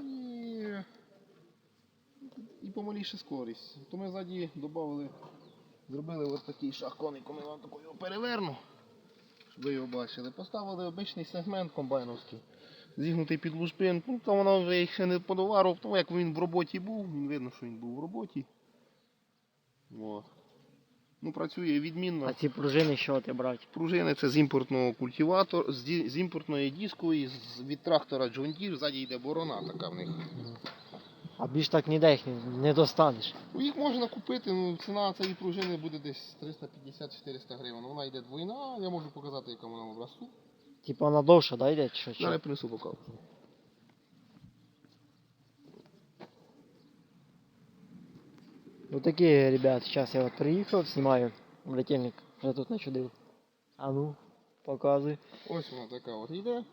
і і помаліше скорість. То ми ззаді додали, зробили ось такий шах коником, ми вам такою переверну, щоб ви його бачили. Поставили обичний сегмент комбайновський, зігнутий під лужбинку. Ну, там воно вже ще не подоварив, тому як він в роботі був, він видно, що він був в роботі. От. Ну, працює відмінно. А ці пружини що ти брати? Пружини це з імпортного культиватора, з, імпортної дискової, з, від трактора Deere, ззаді йде борона така в них. А більш так ніде їх не- не достанеш. Ну, Їх можна купити, ну, ціна цієї пружини буде десь 350-400 гривень. Вона йде двойна, я можу показати, яка вона в образцу. Типа вона довша, да, йде? чи Що, Зараз принесу покажу. Вот такие, ребят, сейчас я вот приехал, снимаю брательник, вже тут начудив. А ну, показуй. Ось вона така от йде.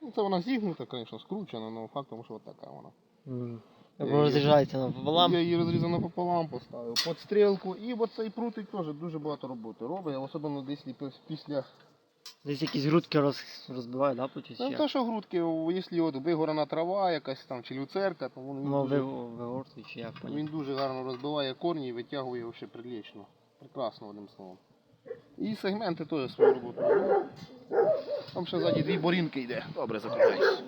Ну, це вона зігнута, звісно, скручена, але фактом, що от така вона. М. Я Як роз'їжджається напополам. Я її розрізано пополам поставив, під стрілку. І от цей прутик теж дуже багато роботи робить, особливо десь після Десь якісь грудки роз, розбивають, да, потім Ну, то, що грудки, о, якщо от вигорана трава якась там чи люцерка, то він, Ну, дуже, ви, вигортують, чи як він дуже гарно розбиває корні і витягує його ще прилічно. Прекрасно, одним словом. І сегменти теж свою роботу. Там ще ззаді дві борінки йде. Добре, закривайся.